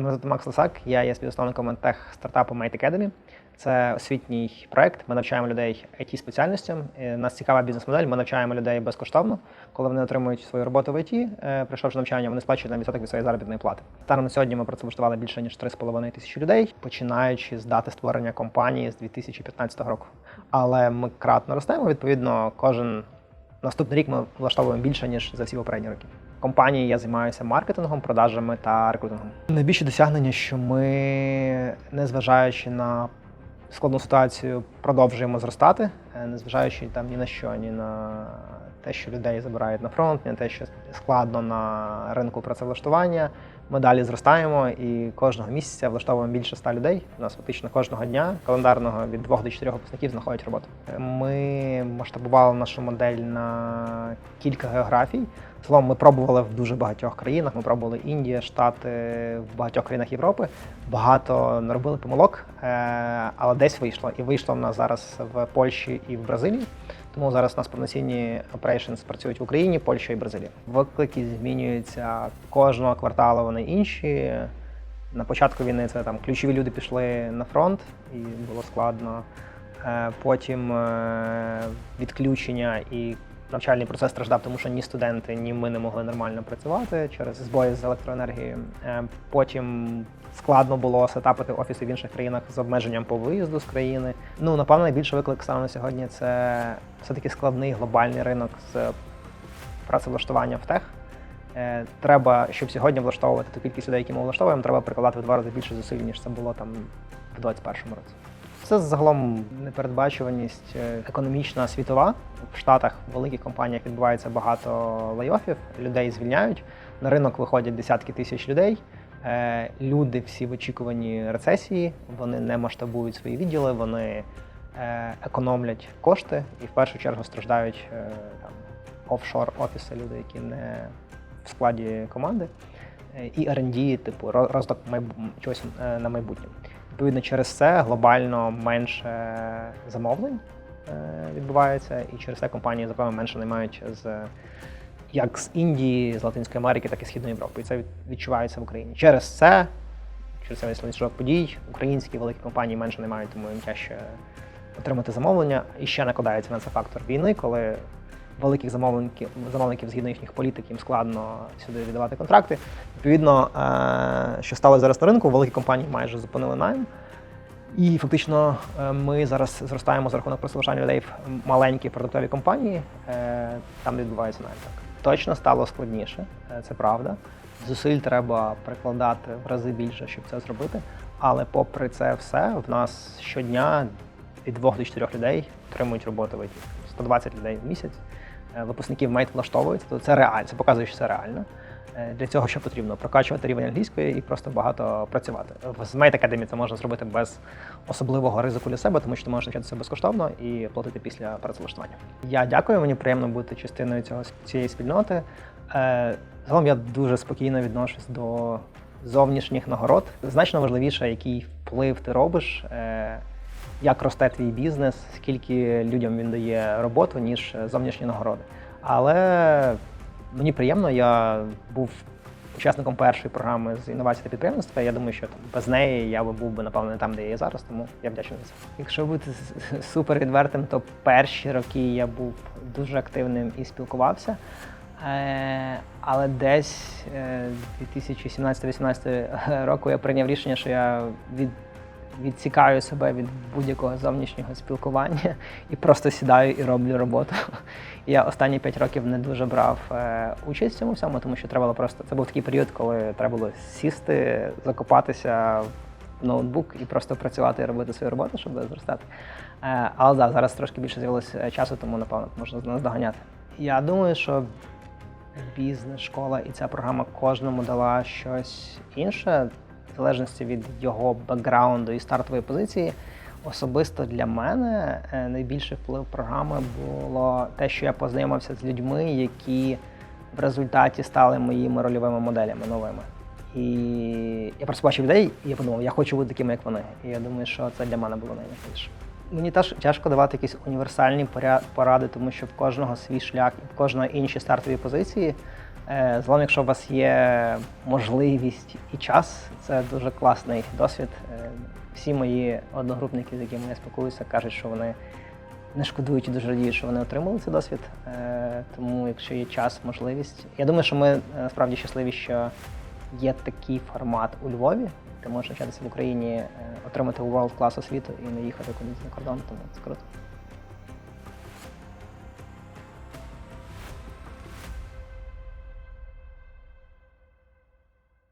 Мене звати Макс Лисак, я є співзасновником тех стартапу Mate Academy. Це освітній проект. Ми навчаємо людей it спеціальностям. Е, Нас цікава бізнес-модель. Ми навчаємо людей безкоштовно. Коли вони отримують свою роботу в ІТ, е, прийшовши навчання, вони сплачують на відсоток від своєї заробітної плати. Станом на сьогодні ми працевлаштували більше ніж 3,5 тисячі людей, починаючи з дати створення компанії з 2015 року. Але ми кратно ростемо. Відповідно, кожен Наступний рік ми влаштовуємо більше ніж за всі попередні роки. Компанії я займаюся маркетингом, продажами та рекрутингом. Найбільше досягнення, що ми, незважаючи на складну ситуацію, продовжуємо зростати, е, незважаючи там ні на що, ні на те, що людей забирають на фронт, ні на те, що складно на ринку працевлаштування. Ми далі зростаємо і кожного місяця влаштовуємо більше ста людей. У нас фактично кожного дня календарного від двох до чотирьох випускників знаходять роботу. Ми масштабували нашу модель на кілька географій. Словом, ми пробували в дуже багатьох країнах. Ми пробували Індія, Штати, в багатьох країнах Європи. Багато наробили помилок, е, але десь вийшло. І вийшло в нас зараз в Польщі і в Бразилії. Тому зараз у нас повноцінні operations працюють в Україні, Польщі і Бразилії. Виклики змінюються кожного кварталу. Вони інші. На початку війни це там ключові люди пішли на фронт, і було складно. Е, Потім е, відключення і навчальний процес страждав, тому що ні студенти, ні ми не могли нормально працювати через збої з електроенергією. Е, Потім складно було сетапити офіси в інших країнах з обмеженням по виїзду з країни. Ну, напевно, найбільший виклик саме на сьогодні це все-таки складний глобальний ринок з працевлаштування в тех. Е, Треба, щоб сьогодні влаштовувати ту кількість людей, які ми влаштовуємо, треба прикладати в два рази більше зусиль, ніж це було там в 2021 році. Це загалом непередбачуваність е, економічна світова. В Штатах в великих компаніях відбувається багато лайофів, людей звільняють. На ринок виходять десятки тисяч людей. Е, Люди всі в очікуванні рецесії, вони не масштабують свої відділи, вони е, економлять кошти і в першу чергу страждають там, офшор офіси, люди, які не в складі команди. І R&D, типу, розвиток чогось на майбутнє. Відповідно, через це глобально менше замовлень е, відбувається, і через це компанії, напевно, менше наймають з як з Індії, з Латинської Америки, так і Східної Європи. І це відчувається в Україні. Через це, через це весь ланцюжок подій, українські великі компанії менше наймають, тому їм тяжче отримати замовлення. І ще накладається на це фактор війни, коли великих замовників, замовників згідно їхніх політик їм складно сюди віддавати контракти. Відповідно, е, що стало зараз на ринку, великі компанії майже зупинили найм. І фактично е, ми зараз зростаємо за рахунок просування людей в маленькі продуктові компанії, е, там відбувається найм. Так. Точно стало складніше, це правда. Зусиль треба прикладати в рази більше, щоб це зробити. Але попри це все, в нас щодня від двох до чотирьох людей отримують роботу в ІТ. 120 людей в місяць. Е, Випускників мейт влаштовується, то це реально, це показує, що це реально. Е, Для цього що потрібно? Прокачувати рівень англійської і просто багато працювати. В Mate Academy це можна зробити без особливого ризику для себе, тому що ти можеш навчатися безкоштовно і платити після працевлаштування. Я дякую, мені приємно бути частиною цього цієї спільноти. Е, Загалом я дуже спокійно відношусь до зовнішніх нагород. Значно важливіше, який вплив ти робиш. Е, як росте твій бізнес, скільки людям він дає роботу, ніж зовнішні нагороди. Але мені приємно, я був учасником першої програми з інновацій та підприємництва. Я думаю, що там без неї я би був би напевно не там, де я є зараз, тому я вдячний за це. Якщо бути супер відвертим, то перші роки я був дуже активним і спілкувався. Е, Але десь е, 2017-2018 року я прийняв рішення, що я від відсікаю себе від будь-якого зовнішнього спілкування і просто сідаю і роблю роботу. Я останні п'ять років не дуже брав е, участь в цьому всьому, тому що треба було просто. Це був такий період, коли треба було сісти, закопатися в ноутбук і просто працювати і робити свою роботу, щоб зростати. Е, але да, зараз трошки більше з'явилося часу, тому напевно можна наздоганяти. Я думаю, що бізнес, школа і ця програма кожному дала щось інше, залежності від його бекграунду і стартової позиції. Особисто для мене е, найбільший вплив програми було те, що я познайомився з людьми, які в результаті стали моїми рольовими моделями новими. І я просто бачив людей, і я подумав, я хочу бути таким, як вони. І я думаю, що це для мене було найважливіше. Мені теж тяжко давати якісь універсальні поря- поради, тому що в кожного свій шлях і в кожного інші стартові позиції. Е, Загалом, якщо у вас є можливість і час, це дуже класний досвід. Е, Всі мої одногрупники, з якими я спілкуюся, кажуть, що вони не шкодують і дуже радіють, що вони отримали цей досвід. Е, Тому, якщо є час, можливість. Я думаю, що ми насправді щасливі, що є такий формат у Львові. Ти можеш навчатися в Україні, отримати world клас освіту і не їхати кудись за кордон, тому це круто.